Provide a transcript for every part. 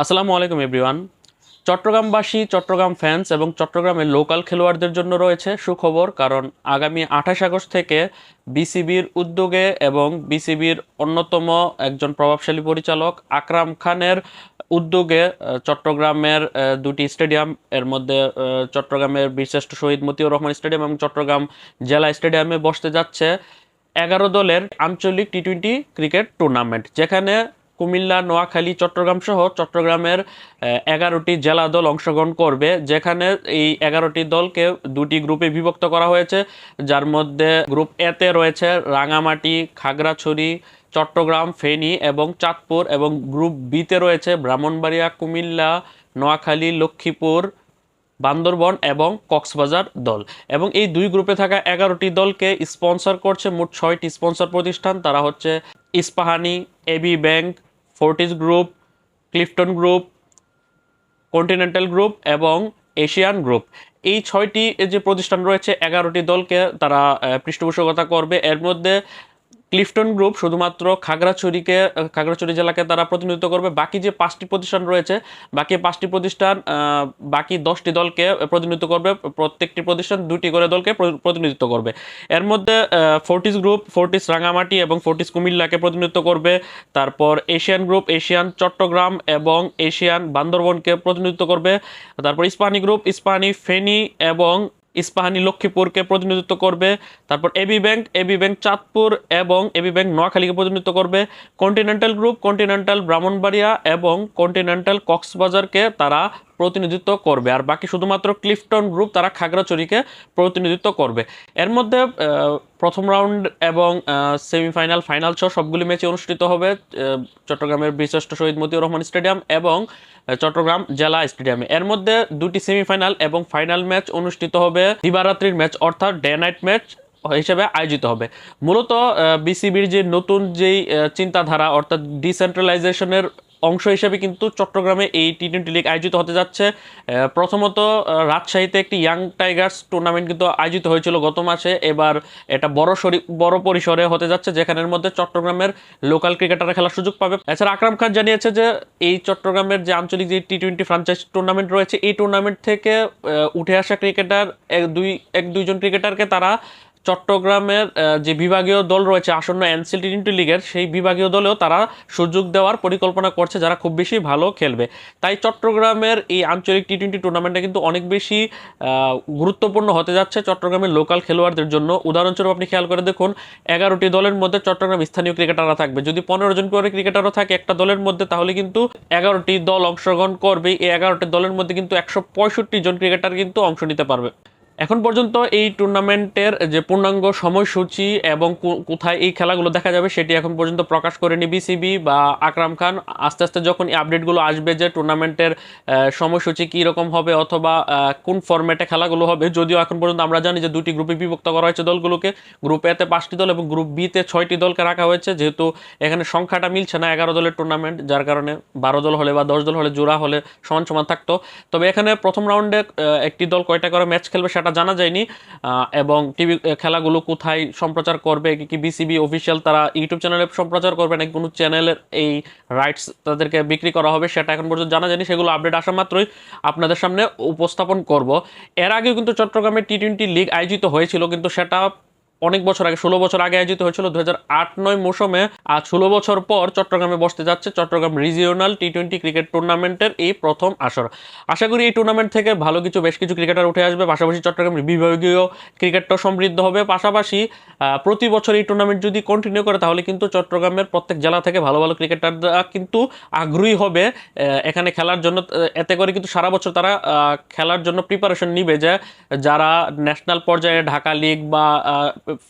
আসসালামু আলাইকুম, everyone. চট্টগ্রামবাসী, Chittagong fans এবং চট্টগ্রামের লোকাল খেলোয়াড়দের জন্য রয়েছে সুখবর, কারণ আগামী আঠাশ আগস্ট থেকে বিসিবির উদ্যোগে এবং বিসিবির অন্যতম একজন প্রভাবশালী পরিচালক আকরাম খানের উদ্যোগে চট্টগ্রামের দুটি স্টেডিয়াম, এর মধ্যে চট্টগ্রামের বীরশ্রেষ্ঠ শহীদ মতিউর রহমান স্টেডিয়াম এবং চট্টগ্রাম জেলা স্টেডিয়ামে বসতে যাচ্ছে এগারো দলের আঞ্চলিক টি টোয়েন্টি ক্রিকেট টুর্নামেন্ট, যেখানে কুমিল্লা, নোয়াখালী, চট্টগ্রাম সহ চট্টগ্রামের এগারোটি জেলা দল অংশগ্রহণ করবে, যেখানে এই এগারোটি দলকে দুটি গ্রুপে বিভক্ত করা হয়েছে। যার মধ্যে গ্রুপ এতে রয়েছে রাঙামাটি, খাগড়াছড়ি, চট্টগ্রাম, ফেনী এবং চাঁদপুর এবং গ্রুপ বিতে রয়েছে ব্রাহ্মণবাড়িয়া, কুমিল্লা, নোয়াখালী, লক্ষ্মীপুর, বান্দরবন এবং কক্সবাজার দল। এবং এই দুই গ্রুপে থাকা এগারোটি দলকে স্পন্সর করছে মোট ছয়টি স্পন্সর প্রতিষ্ঠান। তারা হচ্ছে Ispahani, AB bank Fortis group, Clifton group, Continental group এবং এশিয়ান গ্রুপ। এই ছয়টি যে প্রতিষ্ঠান রয়েছে, এগারোটি দলকে তারা পৃষ্ঠপোষকতা করবে। এর মধ্যে ক্লিফটন গ্রুপ শুধুমাত্র খাগড়াছড়িকে খাগড়াছড়ি জেলাকে তারা প্রতিনিধিত্ব করবে। বাকি যে পাঁচটি প্রতিষ্ঠান রয়েছে, বাকি পাঁচটি প্রতিষ্ঠান বাকি দশটি দলকে প্রতিনিধিত্ব করবে। প্রত্যেকটি প্রতিষ্ঠান দুটি করে দলকে প্র- প্রতিনিধিত্ব করবে। এর মধ্যে ফোর্টিস গ্রুপ, ফোর্টিস রাঙামাটি এবং ফোর্টিস কুমিল্লাকে প্রতিনিধিত্ব করবে। তারপর এশিয়ান গ্রুপ, এশিয়ান চট্টগ্রাম এবং এশিয়ান বান্দরবনকে প্রতিনিধিত্ব করবে। তারপর ইস্পাহানি গ্রুপ ইস্পাহানি ফেনী এবং ইস্পাহানি লক্ষ্মীপুরকে প্রতিনিধিত্ব করবে, তারপর AB bank AB bank Chandpur এবং এবি ব্যাংক নোয়াখালীকে প্রতিনিধিত্ব করবে। কন্টিনেন্টাল গ্রুপ কন্টিনেন্টাল ব্রাহ্মণবাড়িয়া এবং কন্টিনেন্টাল কক্সবাজারকে তারা প্রতিনিধিত্ব করবে। আর বাকি শুধুমাত্র ক্লিফটন গ্রুপ, তারা খাগড়াছড়িকে প্রতিনিধিত্ব করবে। এর মধ্যে প্রথম রাউন্ড এবং সেমিফাইনাল, ফাইনাল সহ সবগুলি ম্যাচই অনুষ্ঠিত হবে চট্টগ্রামের বিশিষ্ট শহীদ মতিউর রহমান স্টেডিয়াম এবং চট্টগ্রাম জেলা স্টেডিয়ামে। এর মধ্যে দুটি সেমিফাইনাল এবং ফাইনাল ম্যাচ অনুষ্ঠিত হবে, দিবারাত্রির ম্যাচ অর্থাৎ ডে নাইট ম্যাচ হিসেবে আয়োজিত হবে। মূলত বিসিবির যে নতুন যেই চিন্তাধারা অর্থাৎ ডিসেন্ট্রালাইজেশনের অংশ হিসেবে কিন্তু চট্টগ্রামে এই টি টোয়েন্টি লিগ আয়োজিত হতে যাচ্ছে। প্রথমত রাজশাহীতে একটি ইয়াং টাইগার্স টুর্নামেন্ট কিন্তু আয়োজিত হয়েছিল গত মাসে। এবার এটা বড় সরি, বড় পরিসরে হতে যাচ্ছে, যেখানের মধ্যে চট্টগ্রামের লোকাল ক্রিকেটাররা খেলার সুযোগ পাবে। এছাড়া আকরাম খান জানিয়েছে যে, এই চট্টগ্রামের যে আঞ্চলিক যে টি টোয়েন্টি ফ্রাঞ্চাইজ টুর্নামেন্ট রয়েছে, এই টুর্নামেন্ট থেকে উঠে আসা ক্রিকেটার এক দুই, এক দুইজন ক্রিকেটারকে তারা চট্টগ্রামের যে বিভাগীয় দল রয়েছে, আসন্ন এনসিএল টি টোয়েন্টি লিগের, সেই বিভাগীয় দলেও তারা সুযোগ দেওয়ার পরিকল্পনা করছে, যারা খুব বেশি ভালো খেলবে। তাই চট্টগ্রামের এই আঞ্চলিক টি টোয়েন্টি টুর্নামেন্টটা কিন্তু অনেক বেশি গুরুত্বপূর্ণ হতে যাচ্ছে চট্টগ্রামের লোকাল খেলোয়াড়দের জন্য। উদাহরণস্বরূপ আপনি খেয়াল করে দেখুন, এগারোটি দলের মধ্যে চট্টগ্রাম স্থানীয় ক্রিকেটাররা থাকবে। যদি পনেরো জন করে ক্রিকেটারও থাকে একটা দলের মধ্যে, তাহলে কিন্তু এগারোটি দল অংশগ্রহণ করবে। এই এগারোটি দলের মধ্যে কিন্তু একশো পঁয়ষট্টি জন ক্রিকেটার কিন্তু অংশ নিতে পারবে। এখন পর্যন্ত এই টুর্নামেন্টের যে পূর্ণাঙ্গ সময়সূচি এবং কোথায় এই খেলাগুলো দেখা যাবে সেটি এখন পর্যন্ত প্রকাশ করেনি বিসিবি বা আকরাম খান। আস্তে আস্তে যখন এই আপডেটগুলো আসবে যে টুর্নামেন্টের সময়সূচি কী রকম হবে অথবা কোন ফরম্যাটে খেলাগুলো হবে, যদিও এখন পর্যন্ত আমরা জানি যে দুটি গ্রুপে বিভক্ত করা হয়েছে দলগুলোকে। গ্রুপ এতে পাঁচটি দল এবং গ্রুপ বিতে ছয়টি দলকে রাখা হয়েছে। যেহেতু এখানে সংখ্যাটা মিলছে না এগারো দলের টুর্নামেন্ট যার কারণে বারো দল হলে বা দশ দল হলে জোড়া হলে সমান সমান থাকতো। তবে এখানে প্রথম রাউন্ডে একটি দল কয়টা করে ম্যাচ খেলবে সেটা জানা যায়নি এবং টিভি খেলাগুলো কোথায় সম্প্রচার করবে, কি কি বিসিবি অফিসিয়াল তারা ইউটিউব চ্যানেলে সম্প্রচার করবে নাকি কোনো চ্যানেলের এই রাইটস তাদেরকে বিক্রি করা হবে সেটা এখন পর্যন্ত জানা যায়নি, সেগুলো আপডেট আসা মাত্রই আপনাদের সামনে উপস্থাপন করব। এর আগেও কিন্তু চট্টগ্রামে টি টোয়েন্টি লিগ আয়োজিত হয়েছিল, কিন্তু সেটা অনেক বছর আগে, ষোলো বছর আগে আয়োজিত হয়েছিল। দু হাজার আট নয় মৌসুমে আজ ষোলো বছর পর চট্টগ্রামে বসতে যাচ্ছে Chittagong regional T twenty cricket টুর্নামেন্টের এই প্রথম আসর। আশা করি এই টুর্নামেন্ট থেকে ভালো কিছু, বেশ কিছু ক্রিকেটার উঠে আসবে। পাশাপাশি চট্টগ্রাম বিভাগীয় ক্রিকেটটাও সমৃদ্ধ হবে। পাশাপাশি প্রতি বছর এই টুর্নামেন্ট যদি কন্টিনিউ করে, তাহলে কিন্তু চট্টগ্রামের প্রত্যেক জেলা থেকে ভালো ভালো ক্রিকেটাররা কিন্তু আগ্রহী হবে এখানে খেলার জন্য। এতে করে কিন্তু সারা বছর তারা খেলার জন্য প্রিপারেশন নিবে যে, যারা ন্যাশনাল পর্যায়ে ঢাকা লিগ বা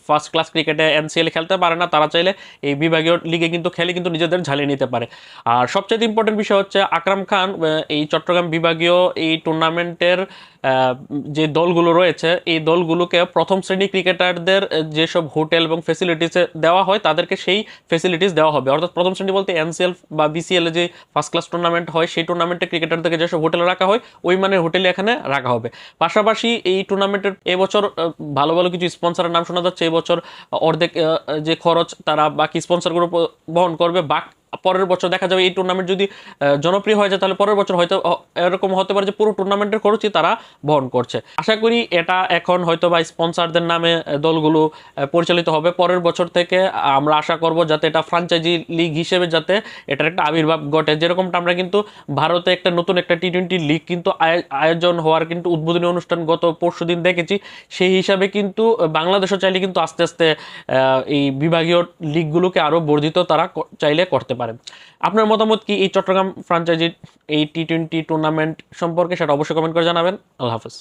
ফার্স্ট ক্লাস ক্রিকেটে এনসিএল খেলতে পারে না, তারা চাইলে এই বিভাগীয় লিগে কিন্তু খেলে কিন্তু নিজেদের ঝালিয়ে নিতে পারে। আর সবচেয়ে ইম্পর্টেন্ট বিষয় হচ্ছে আকরাম খান এই চট্টগ্রাম বিভাগীয় এই টুর্নামেন্টের যে দলগুলো রয়েছে, এই দলগুলোকে প্রথম শ্রেণি ক্রিকেটারদের যেসব হোটেল এবং ফেসিলিটিসে দেওয়া হয়, তাদেরকে সেই ফেসিলিটিস দেওয়া হবে। অর্থাৎ প্রথম শ্রেণি বলতে এনসিএল বা বিসিএল যে ফার্স্ট ক্লাস টুর্নামেন্ট হয়, সেই টুর্নামেন্টে ক্রিকেটারদেরকে যেসব হোটেলে রাখা হয়, ওই মানের হোটেলে এখানে রাখা হবে। পাশাপাশি এই টুর্নামেন্টের এবছর ভালো ভালো কিছু স্পন্সরের নাম শোনা যাচ্ছে বছর অর্ধেক যে খরচ তারা বাকি স্পন্সরগুলো বহন করবে বাক পরের বছর দেখা যাবে এই টুর্নামেন্ট যদি জনপ্রিয় হয়ে যায়, তাহলে পরের বছর হয়তো এরকম হতে পারে যে পুরো টুর্নামেন্টের খরচই তারা বহন করছে। আশা করি এটা এখন হয়তো বা স্পন্সারদের নামে দলগুলো পরিচালিত হবে। পরের বছর থেকে আমরা আশা করব যাতে এটা ফ্রাঞ্চাইজি লিগ হিসেবে যাতে এটার একটা আবির্ভাব ঘটে। যেরকমটা আমরা কিন্তু ভারতে একটা নতুন একটা টি টোয়েন্টি লিগ কিন্তু আয়- আয়োজন হওয়ার কিন্তু উদ্বোধনী অনুষ্ঠান গত পরশু দিন দেখেছি। সেই হিসাবে কিন্তু বাংলাদেশও চাইলে কিন্তু আস্তে আস্তে এই বিভাগীয় লিগগুলোকে আরও বর্ধিত তারা চাইলে করতে পারে। আপনার মতামত কি এই চট্টগ্রাম ফ্রাঞ্চাইজির এই টি টোয়েন্টি টুর্নামেন্ট সম্পর্কে, সেটা অবশ্যই কমেন্ট করে জানাবেন। আল্লাহ হাফেজ।